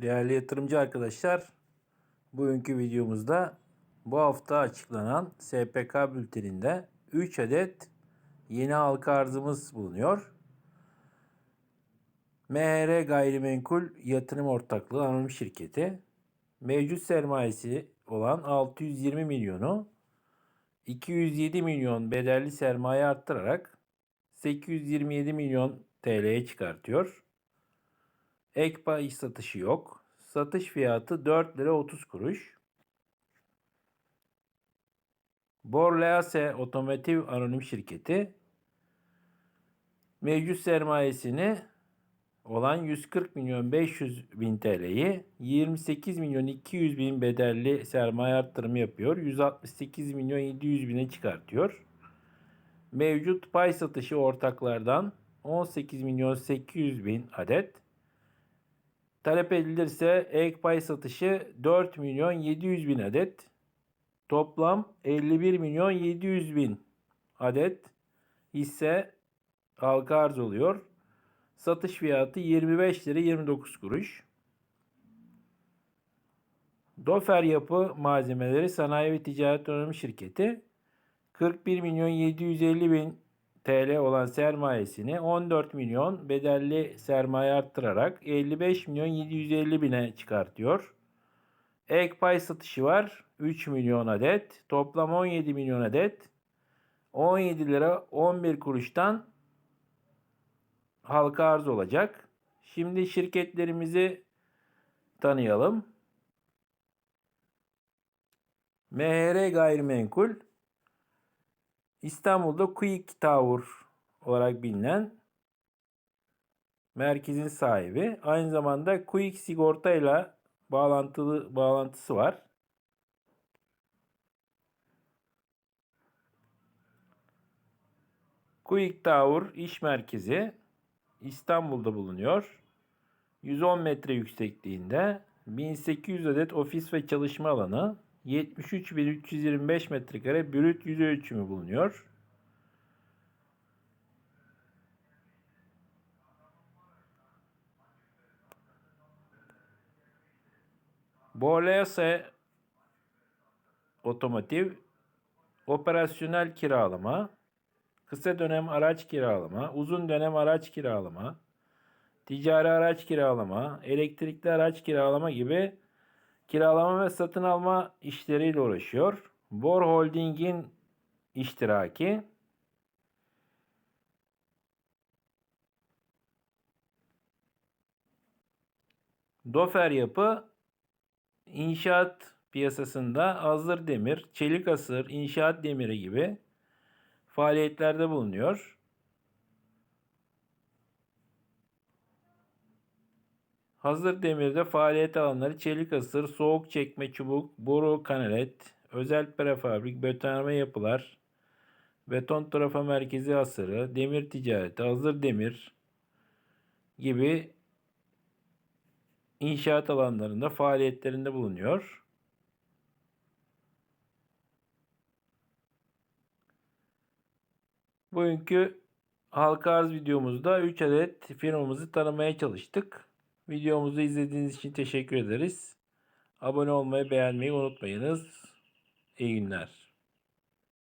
Değerli yatırımcı arkadaşlar, bugünkü videomuzda bu hafta açıklanan SPK bülteninde 3 adet yeni halka arzımız bulunuyor. MHR Gayrimenkul Yatırım Ortaklığı Anonim Şirketi mevcut sermayesi olan 620 milyonu 207 milyon bedelli sermaye arttırarak 827 milyon TL'ye çıkartıyor. Ek pay satışı yok. Satış fiyatı 4 lira 30 kuruş. Borlease Otomotiv Anonim Şirketi mevcut sermayesini olan 140 milyon 500 bin TL'yi 28 milyon 200 bin bedelli sermaye arttırımı yapıyor. 168 milyon 700 bine çıkartıyor. Mevcut pay satışı ortaklardan 18 milyon 800 bin adet. Talep edilirse ek pay satışı 4 milyon 700 bin adet. Toplam 51 milyon 700 bin adet hisse halka arz oluyor. Satış fiyatı 25 lira 29 kuruş. Dofer Yapı Malzemeleri Sanayi ve Ticaret Anonim Şirketi 41 milyon 750 bin TL olan sermayesini 14 milyon bedelli sermaye arttırarak 55 milyon 750 bine çıkartıyor. Ek pay satışı var 3 milyon adet. Toplam 17 milyon adet. 17 lira 11 kuruştan halka arz olacak. Şimdi şirketlerimizi tanıyalım. MHR Gayrimenkul İstanbul'da Quick Tower olarak bilinen merkezin sahibi. Aynı zamanda Quick Sigorta ile bağlantılı bağlantısı var. Quick Tower iş merkezi İstanbul'da bulunuyor. 110 metre yüksekliğinde 1800 adet ofis ve çalışma alanı, 73.325 metrekare brüt yüz ölçümü bulunuyor. Borlease Otomotiv operasyonel kiralama, kısa dönem araç kiralama, uzun dönem araç kiralama, ticari araç kiralama, elektrikli araç kiralama gibi kiralama ve satın alma işleriyle uğraşıyor. Bor Holding'in iştiraki Dofer Yapı inşaat piyasasında hazır demir, çelik asır, inşaat demiri gibi faaliyetlerde bulunuyor. Hazır demirde faaliyet alanları çelik asır, soğuk çekme çubuk, boru kanalet, özel prefabrik, betonarme yapılar, beton trafa merkezi asırı, demir ticareti, hazır demir gibi inşaat alanlarında faaliyetlerinde bulunuyor. Bugünkü halka arz videomuzda 3 adet firmamızı tanımaya çalıştık. Videomuzu izlediğiniz için teşekkür ederiz. Abone olmayı, beğenmeyi unutmayınız. İyi günler.